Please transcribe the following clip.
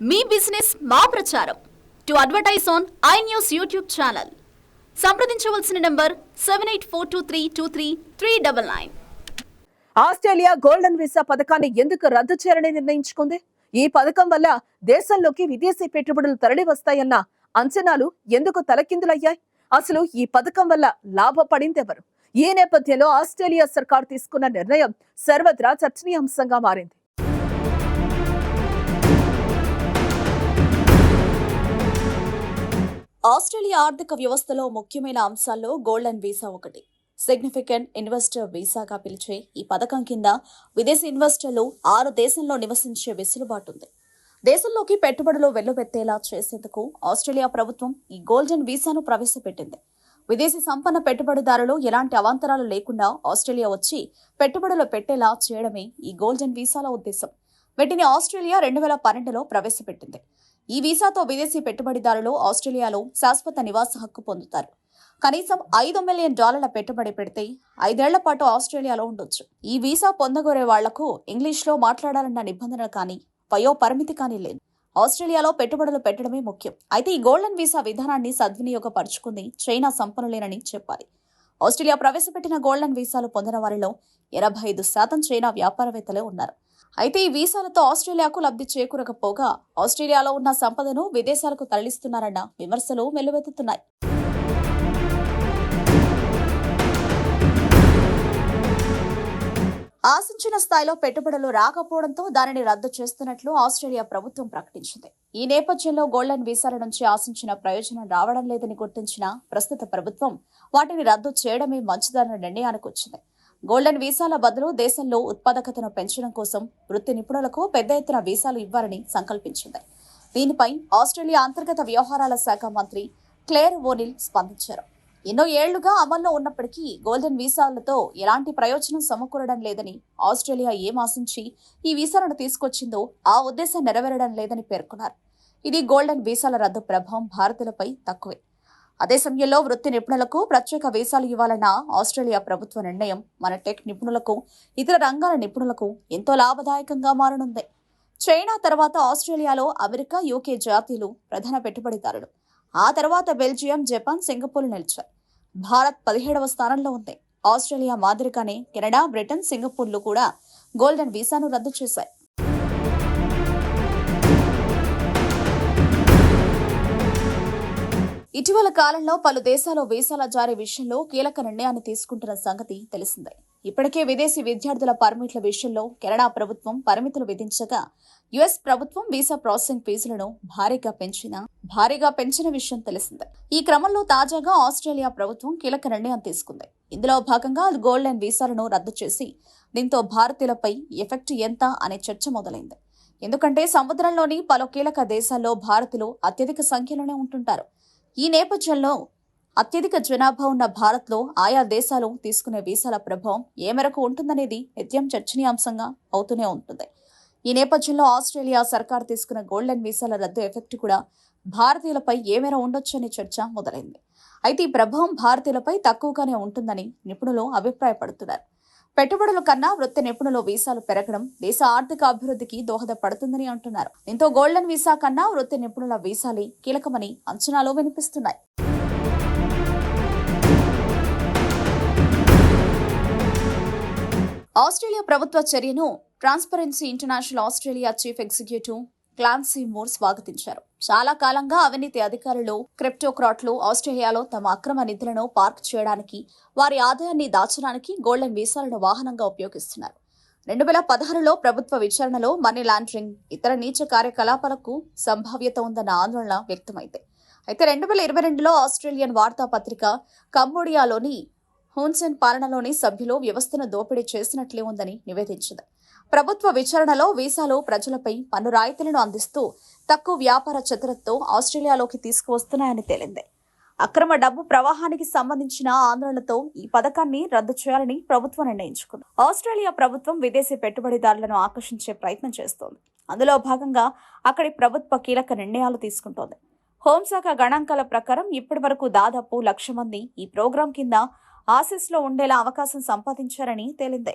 మీ business మా ప్రచారం. To advertise on I news YouTube channel. సంప్రదించవలసిన number seven eight four two three two three three double nine. Australia golden visa పథకాన్ని ఎందుకు రద్దు చేయాలని నిర్ణయించుకుంది? ఈ పథకం వల్ల దేశంలోకి విదేశీ పెట్టుబడులు తరలి వస్తాయన్న అంచనాలు ఎందుకు తలకిందులయ్యాయి? అసలు ఈ పథకం వల్ల లాభపడిందెవరు? ఈ నేపథ్యంలో ఆస్ట్రేలియా సర్కార్ తీసుకున్న నిర్ణయం సర్వత్రా చర్చనీయాంశంగా మారింది. ఆస్ట్రేలియా ఆర్థిక వ్యవస్థలో ముఖ్యమైన అంశాల్లో గోల్డెన్ వీసా ఒకటి. సిగ్నిఫికెంట్ ఇన్వెస్టర్ వీసాగా పిలిచే ఈ పథకం కింద విదేశీ ఇన్వెస్టర్లు ఆరు దేశంలో నివసించే వెసులుబాటు ఉంది. దేశంలోకి పెట్టుబడులు వెల్లువెత్తేలా చేసేందుకు ఆస్ట్రేలియా ప్రభుత్వం ఈ గోల్డెన్ వీసాను ప్రవేశపెట్టింది. విదేశీ సంపన్న పెట్టుబడిదారులు ఎలాంటి అవాంతరాలు లేకుండా ఆస్ట్రేలియా వచ్చి పెట్టుబడులు పెట్టేలా చేయడమే ఈ గోల్డెన్ వీసాల ఉద్దేశం. వీటిని ఆస్ట్రేలియా రెండు వేల పన్నెండులో ప్రవేశపెట్టింది. ఈ వీసాతో విదేశీ పెట్టుబడిదారులు ఆస్ట్రేలియాలో శాశ్వత నివాస హక్కు పొందుతారు. కనీసం ఐదు మిలియన్ డాలర్ల పెట్టుబడి పెడితే ఐదేళ్ళ పాటు ఆస్ట్రేలియాలో ఉండొచ్చు. ఈ వీసా పొందగోరే వాళ్ళకు ఇంగ్లీష్లో మాట్లాడాలన్న నిబంధన కానీ వయో పరిమితి కానీ లేదు. ఆస్ట్రేలియాలో పెట్టుబడులు పెట్టడమే ముఖ్యం. అయితే ఈ గోల్డెన్ వీసా విధానాన్ని సద్వినియోగపరుచుకుంది చైనా సంపన్నులేనని చెప్పాలి. ఆస్ట్రేలియా ప్రవేశపెట్టిన గోల్డెన్ వీసాలు పొందిన వారిలో ఎనభై ఐదు శాతం చైనా వ్యాపారవేత్తలే ఉన్నారు. అయితే ఈ వీసాలతో ఆస్ట్రేలియాకు లబ్ధి చేకూరకపోగా ఆస్ట్రేలియాలో ఉన్న సంపదను విదేశాలకు తరలిస్తున్నారన్న విమర్శలు వెల్లువెత్తుతున్నాయి ఆశించిన స్థాయిలో పెట్టుబడులు రాకపోవడంతో దానిని రద్దు చేస్తున్నట్లు ఆస్ట్రేలియా ప్రభుత్వం ప్రకటించింది. ఈ నేపథ్యంలో గోల్డెన్ వీసాల నుంచి ఆశించిన ప్రయోజనం రావడం లేదని గుర్తించిన ప్రస్తుత ప్రభుత్వం వాటిని రద్దు చేయడమే మంచిదన్న నిర్ణయానికి వచ్చింది గోల్డెన్ వీసాల బదులు దేశంలో ఉత్పాదకతను పెంచడం కోసం వృత్తి నిపుణులకు పెద్ద ఎత్తున వీసాలు ఇవ్వాలని సంకల్పించింది. దీనిపై ఆస్ట్రేలియా అంతర్గత వ్యవహారాల శాఖ మంత్రి క్లేర్ ఓనిల్ స్పందించారు. ఎన్నో ఏళ్ళుగా అమల్లో ఉన్నప్పటికీ గోల్డెన్ వీసాలతో ఎలాంటి ప్రయోజనం సమకూరడం లేదని ఆస్ట్రేలియా ఏం ఆశించి ఈ వీసాలను తీసుకొచ్చిందో ఆ ఉద్దేశం నెరవేరడం లేదని పేర్కొన్నారు. ఇది గోల్డెన్ వీసాల రద్దు ప్రభావం భారతీయులపై తక్కువే. అదే సమయంలో వృత్తి నిపుణులకు ప్రత్యేక వీసాలు ఇవ్వాలన్న ఆస్ట్రేలియా ప్రభుత్వ నిర్ణయం మన టెక్ నిపుణులకు ఇతర రంగాల నిపుణులకు ఎంతో లాభదాయకంగా మారనుంది. చైనా తర్వాత ఆస్ట్రేలియాలో అమెరికా యూకే జాతీయులు ప్రధాన పెట్టుబడిదారులు. ఆ తర్వాత బెల్జియం జపాన్ సింగపూర్ నిలిచాయి. భారత్ పదిహేడవ స్థానంలో ఉంది. ఆస్ట్రేలియా మాదిరిగానే కెనడా బ్రిటన్ సింగపూర్లు కూడా గోల్డెన్ వీసాను రద్దు చేశాయి. ఇటీవల కాలంలో పలు దేశాలు వీసాల జారీ విషయంలో కీలక నిర్ణయాన్ని తీసుకుంటున్న సంగతి తెలిసిందే. ఇప్పటికే విదేశీ విద్యార్థుల పర్మిట్ల విషయంలో కెనడా ప్రభుత్వం పరిమితులు విధించగా యుఎస్ ప్రభుత్వం వీసా ప్రాసెసింగ్ ఫీజులను భారీగా పెంచిన భారీగా పెంచిన విషయం తెలిసిందే. ఈ క్రమంలో తాజాగా ఆస్ట్రేలియా ప్రభుత్వం కీలక నిర్ణయం తీసుకుంది. ఇందులో భాగంగా గోల్డెన్ వీసాలను రద్దు చేసి దీంతో భారతీయులపై ఎఫెక్ట్ ఎంత అనే చర్చ మొదలైంది. ఎందుకంటే సముద్రంలోని పలు కీలక దేశాల్లో భారతీయులు అత్యధిక సంఖ్యలోనే ఉంటుంటారు. ఈ నేపథ్యంలో అత్యధిక జనాభా ఉన్న భారత్లో ఆయా దేశాలు తీసుకునే వీసాల ప్రభావం ఏ మేరకు ఉంటుందనేది నిత్యం చర్చనీయాంశంగా అవుతూనే ఉంటుంది. ఈ నేపథ్యంలో ఆస్ట్రేలియా సర్కార్ తీసుకున్న గోల్డెన్ వీసాల రద్దు ఎఫెక్ట్ కూడా భారతీయులపై ఏ మేర ఉండొచ్చనే చర్చ మొదలైంది. అయితే ఈ ప్రభావం భారతీయులపై తక్కువగానే ఉంటుందని నిపుణులు అభిప్రాయపడుతున్నారు. పెట్టుబడుల కన్నా వృత్తి నిపుణుల వీసాలు పెరగడం దేశ ఆర్థిక అభివృద్ధికి దోహదపడుతుందని అంటున్నారు. దీంతో గోల్డెన్ వీసా కన్నా వృత్తి నిపుణుల వీసాలే కీలకమని అంచనాలు వినిపిస్తున్నాయి. ఆస్ట్రేలియా ప్రభుత్వ చర్యను transparency international Australia chief executive Clancy Moore స్వాగతించారు. చాలా కాలంగా అవినీతి అధికారులు క్రిప్టోక్రాట్లు ఆస్ట్రేలియాలో తమ అక్రమ నిధులను పార్క్ చేయడానికి వారి ఆదాయాన్ని దాచడానికి గోల్డెన్ వీసాలను వాహనంగా ఉపయోగిస్తున్నారు. రెండు వేల పదహారులో ప్రభుత్వ విచారణలో మనీ లాండరింగ్ ఇతర నీచ కార్యకలాపాలకు సంభావ్యత ఉందన్న ఆందోళన వ్యక్తమైంది. అయితే రెండు వేల ఇరవై రెండులో ఆస్ట్రేలియన్ వార్తాపత్రిక కంబోడియాలోని హూన్సెన్ పాలనలోని సభ్యులు వ్యవస్థను దోపిడీ చేసినట్లే ఉందని నివేదించింది. ప్రభుత్వ విచారణలో వీసాలు ప్రజలపై పన్ను రాయితీలను అందిస్తూ తక్కువ వ్యాపార చతురతతో ఆస్ట్రేలియాలోకి తీసుకువస్తున్నాయని తేలింది. అక్రమ డబ్బు ప్రవాహానికి సంబంధించిన ఆందోళనతో ఈ పథకాన్ని రద్దు చేయాలని ప్రభుత్వం నిర్ణయించుకుంది. ఆస్ట్రేలియా ప్రభుత్వం విదేశీ పెట్టుబడిదారులను ఆకర్షించే ప్రయత్నం చేస్తోంది. అందులో భాగంగా అక్కడి ప్రభుత్వ కీలక నిర్ణయాలు తీసుకుంటోంది. హోంశాఖ గణాంకాల ప్రకారం ఇప్పటి వరకు దాదాపు లక్ష మంది ఈ ప్రోగ్రాం కింద ఆసిస్లో ఉండేలా అవకాశం సంపాదించారని తేలింది.